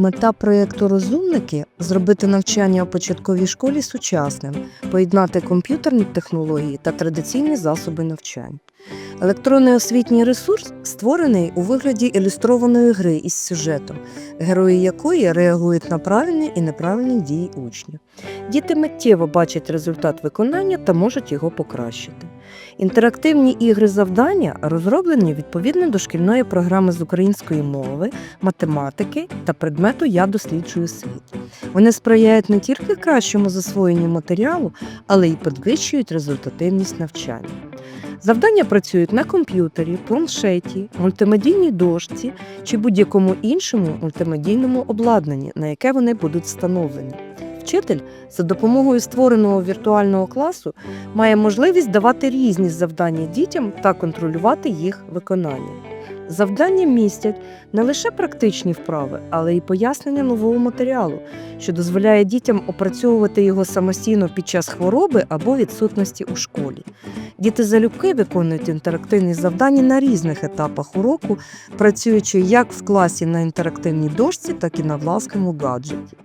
Мета проєкту Розумники зробити навчання у початковій школі сучасним, поєднати комп'ютерні технології та традиційні засоби навчання. Електронний освітній ресурс створений у вигляді ілюстрованої гри із сюжетом, герої якої реагують на правильні і неправильні дії учнів. Діти миттєво бачать результат виконання та можуть його покращити. Інтерактивні ігри завдання розроблені відповідно до шкільної програми з української мови, математики та предмету Я досліджую світ. Вони сприяють не тільки кращому засвоєнню матеріалу, але й підвищують результативність навчання. Завдання працюють на комп'ютері, планшеті, мультимедійній дошці чи будь-якому іншому мультимедійному обладнанні, на яке вони будуть встановлені. Вчитель за допомогою створеного віртуального класу має можливість давати різні завдання дітям та контролювати їх виконання. Завдання містять не лише практичні вправи, але й пояснення нового матеріалу, що дозволяє дітям опрацьовувати його самостійно під час хвороби або відсутності у школі. Діти залюбки виконують інтерактивні завдання на різних етапах уроку, працюючи як в класі на інтерактивній дошці, так і на власному гаджеті.